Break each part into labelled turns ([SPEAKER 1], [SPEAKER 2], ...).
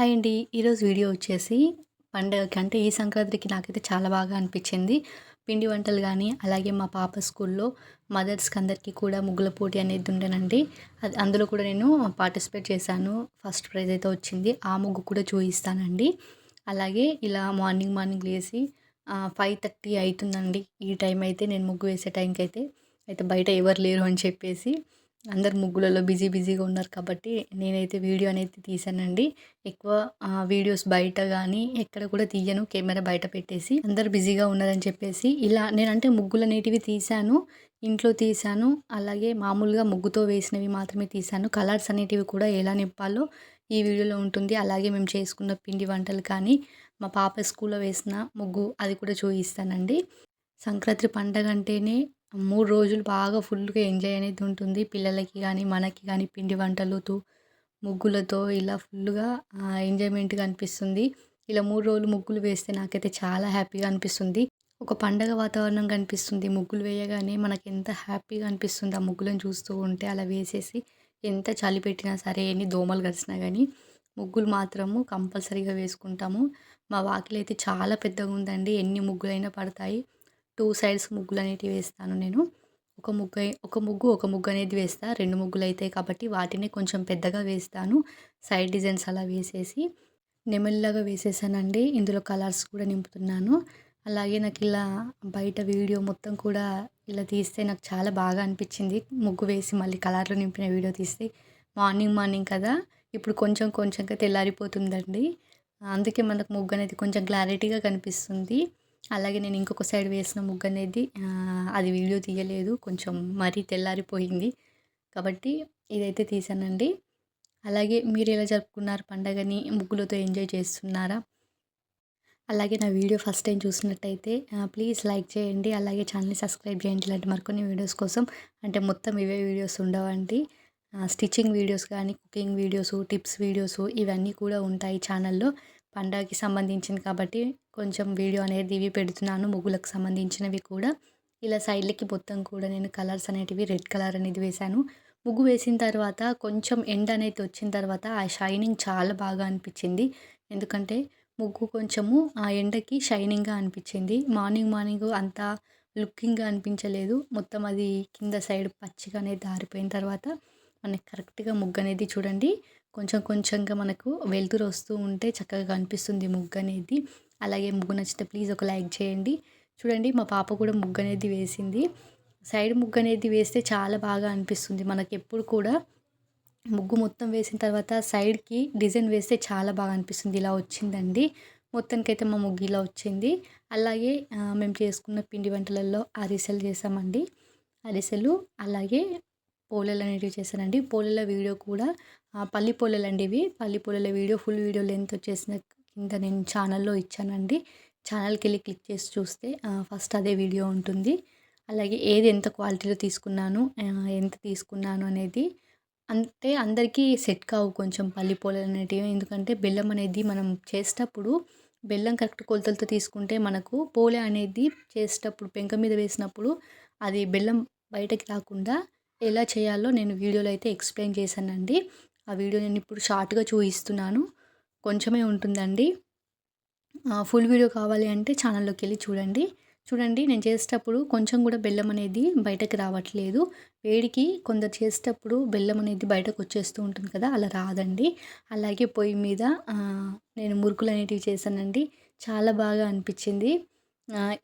[SPEAKER 1] Hi అండి. ఈరోజు video వచ్చేసి పండగకి అంటే ఈ సంక్రాంతికి నాకైతే చాలా బాగా అనిపించింది. పిండి వంటలు కానీ అలాగే మా పాప స్కూల్లో మదర్స్కి అందరికీ కూడా ముగ్గుల పోటీ అనేది ఉండేనండి. అది అందులో కూడా నేను పార్టిసిపేట్ చేశాను. ఫస్ట్ ప్రైజ్ అయితే వచ్చింది. ఆ ముగ్గు కూడా చూపిస్తానండి. అలాగే ఇలా మార్నింగ్ మార్నింగ్ లేచి ఫైవ్ థర్టీ అవుతుందండి. ఈ టైం అయితే నేను ముగ్గు వేసే టైంకి అయితే అయితే బయట ఎవరు లేరు అని చెప్పేసి అందరు ముగ్గులలో బిజీ బిజీగా ఉన్నారు కాబట్టి నేనైతే వీడియో అనేది తీసానండి. ఎక్కువ వీడియోస్ బయట కానీ ఎక్కడ కూడా తీయను. కెమెరా బయట పెట్టేసి అందరు బిజీగా ఉన్నారని చెప్పేసి ఇలా నేనంటే ముగ్గులు అనేటివి తీశాను ఇంట్లో తీశాను అలాగే మామూలుగా ముగ్గుతో వేసినవి మాత్రమే తీశాను కలర్స్ అనేటివి కూడా ఎలా నింపాలో ఈ వీడియోలో ఉంటుంది. అలాగే మేము చేసుకున్న పిండి వంటలు కానీ మా పాప స్కూల్లో వేసిన ముగ్గు అది కూడా చూపిస్తానండి. సంక్రాంతి పండగ అంటేనే మూడు రోజులు బాగా ఫుల్గా ఎంజాయ్ అనేది ఉంటుంది. పిల్లలకి కానీ మనకి కానీ పిండి వంటలతో ముగ్గులతో ఇలా ఫుల్గా ఎంజాయ్మెంట్గా అనిపిస్తుంది. ఇలా మూడు రోజులు ముగ్గులు వేస్తే నాకైతే చాలా హ్యాపీగా అనిపిస్తుంది. ఒక పండగ వాతావరణం కనిపిస్తుంది. ముగ్గులు వేయగానే మనకి ఎంత హ్యాపీగా అనిపిస్తుంది ఆ ముగ్గులను చూస్తూ ఉంటే అలా వేసేసి ఎంత చలి పెట్టినా సరే ఎన్ని దోమలు కరిచినా కానీ ముగ్గులు మాత్రము కంపల్సరీగా వేసుకుంటాము. మా వాకిలి అయితే చాలా పెద్దగా ఉందండి ఎన్ని ముగ్గులైనా పడతాయి. టూ సైడ్స్ ముగ్గులు అనేటివి వేస్తాను నేను. ఒక ముగ్గు ఒక ముగ్గు ఒక ముగ్గు అనేది వేస్తా. రెండు ముగ్గులు అవుతాయి కాబట్టి వాటిని కొంచెం పెద్దగా వేస్తాను. సైడ్ డిజైన్స్ అలా వేసేసి నెమలిలాగా వేసేసానండి. ఇందులో కలర్స్ కూడా నింపుతున్నాను. అలాగే నాకు ఇలా బయట వీడియో మొత్తం కూడా ఇలా తీస్తే నాకు చాలా బాగా అనిపించింది. ముగ్గు వేసి మళ్ళీ కలర్లు నింపిన వీడియో తీస్తే మార్నింగ్ మార్నింగ్ కదా. ఇప్పుడు కొంచెం కొంచెంగా తెల్లారిపోతుందండి. అందుకే మనకు ముగ్గు అనేది కొంచెం క్లారిటీగా కనిపిస్తుంది. అలాగే నేను ఇంకొక సైడ్ వేసిన ముగ్గు అనేది అది వీడియో తీయలేదు. కొంచెం మరీ తెల్లారిపోయింది. కాబట్టి ఇదైతే తీసానండి. అలాగే మీరు ఎలా జరుపుకున్నారు పండగని ముగ్గులతో ఎంజాయ్ చేస్తున్నారా? అలాగే నా వీడియో ఫస్ట్ టైం చూసినట్టయితే ప్లీజ్ లైక్ చేయండి. అలాగే ఛానల్ని సబ్స్క్రైబ్ చేయండి. ఇలాంటి మరికొన్ని వీడియోస్ కోసం అంటే మొత్తం ఇవే వీడియోస్ ఉండవండి. స్టిచ్చింగ్ వీడియోస్ కానీ కుకింగ్ వీడియోస్ టిప్స్ వీడియోస్ ఇవన్నీ కూడా ఉంటాయి ఛానల్లో. పండగకి సంబంధించింది కాబట్టి కొంచెం వీడియో అనేది ఇవి పెడుతున్నాను ముగ్గులకు సంబంధించినవి కూడా. ఇలా సైడ్లకి మొత్తం కూడా నేను కలర్స్ అనేటివి రెడ్ కలర్ అనేది వేశాను. ముగ్గు వేసిన తర్వాత కొంచెం ఎండ అనేది వచ్చిన తర్వాత ఆ షైనింగ్ చాలా బాగా అనిపించింది. ఎందుకంటే ముగ్గు కొంచెము ఆ ఎండకి షైనింగ్గా అనిపించింది. మార్నింగ్ మార్నింగ్ అంత లుకింగ్గా అనిపించలేదు. మొత్తం అది కింద సైడ్ పచ్చిగా అనేది దారిపోయిన తర్వాత మనకి కరెక్ట్గా ముగ్గు అనేది చూడండి. కొంచెం కొంచెంగా మనకు వెలుతురు వస్తూ ఉంటే చక్కగా కనిపిస్తుంది ముగ్గు అనేది అలాగే ముగ్గు నచ్చితే ప్లీజ్ ఒక లైక్ చేయండి. చూడండి మా పాప కూడా ముగ్గు అనేది వేసింది. సైడ్ ముగ్గు అనేది వేస్తే చాలా బాగా అనిపిస్తుంది మనకి ఎప్పుడు కూడా. ముగ్గు మొత్తం వేసిన తర్వాత సైడ్కి డిజైన్ వేస్తే చాలా బాగా అనిపిస్తుంది. ఇలా వచ్చిందండి. మొత్తానికైతే మా ముగ్గు ఇలా వచ్చింది. అలాగే మేము చేసుకున్న పిండి వంటలలో అరిసెలు చేసామండి. అరిసెలు అలాగే పోలేలు అనేటివి చేశానండి పోలేల వీడియో కూడా పల్లి పోలేలు అండి ఇవి. పల్లి పోలేల వీడియో ఫుల్ వీడియో లెంత్ వచ్చేసిన కింద నేను ఛానల్లో ఇచ్చానండి. ఛానల్కి వెళ్ళి క్లిక్ చేసి చూస్తే ఫస్ట్ అదే వీడియో ఉంటుంది. అలాగే ఏది ఎంత క్వాలిటీలో తీసుకున్నాను ఎంత తీసుకున్నాను అనేది అంటే అందరికీ సెట్ కావు కొంచెం పల్లి పోలేలు అనేటివి. ఎందుకంటే బెల్లం అనేది మనం చేసేటప్పుడు బెల్లం కరెక్ట్ కొలతలతో తీసుకుంటే మనకు పోలే అనేది చేసేటప్పుడు పెంక మీద వేసినప్పుడు అది బెల్లం బయటకి రాకుండా ఎలా చేయాలో నేను వీడియోలో అయితే ఎక్స్ప్లెయిన్ చేశానండి. ఆ వీడియో నేను ఇప్పుడు షార్ట్గా చూపిస్తున్నాను. కొంచెమే ఉంటుందండి. ఫుల్ వీడియో కావాలి అంటే ఛానల్లోకి వెళ్ళి చూడండి. చూడండి నేను చేసేటప్పుడు కొంచెం కూడా బెల్లం అనేది బయటకు రావట్లేదు. వేడికి కొందరు చేసేటప్పుడు బెల్లం అనేది బయటకు వచ్చేస్తూ ఉంటుంది కదా అలా రాదండి. అలాగే పొయ్యి మీద నేను మురుకులు అనేటివి చేశానండి. చాలా బాగా అనిపించింది.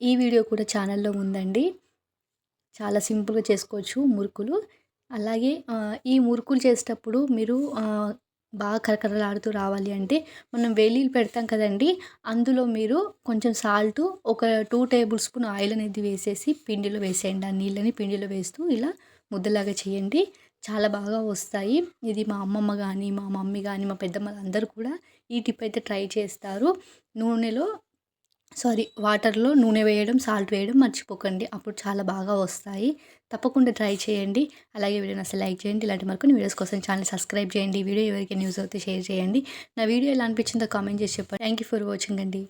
[SPEAKER 1] ఈ వీడియో కూడా ఛానల్లో ఉందండి. చాలా సింపుల్గా చేసుకోవచ్చు మురుకులు. అలాగే ఈ మురుకులు చేసేటప్పుడు మీరు బాగా కరకరలాడుతూ రావాలి అంటే మనం వెల్లుల్లి పెడతాం కదండి అందులో మీరు కొంచెం సాల్ట్ ఒక టూ టేబుల్ స్పూన్ ఆయిల్ అనేది వేసేసి పిండిలో వేసేయండి. ఆ నీళ్ళని పిండిలో వేస్తూ ఇలా ముద్దలాగా చేయండి. చాలా బాగా వస్తాయి. ఇది మా అమ్మమ్మ కానీ మా మమ్మీ కానీ మా పెద్దమ్మ అందరూ కూడా ఈ టిప్ అయితే ట్రై చేస్తారు. నూనెలో సారీ వాటర్లో నూనె వేయడం సాల్ట్ వేయడం మర్చిపోకండి. అప్పుడు చాలా బాగా వస్తాయి. తప్పకుండా ట్రై చేయండి. అలాగే వీడియోని అసలు లైక్ చేయండి. ఇలాంటి మరికొన్ని వీడియోస్ కోసం ఛానల్ సబ్స్క్రైబ్ చేయండి. వీడియో ఎవరికి న్యూస్ అయితే షేర్ చేయండి. నా వీడియో ఎలా అనిపించిందో కామెంట్ చేసి చెప్పండి. థ్యాంక్ యూ ఫర్ వాచింగ్ అండి.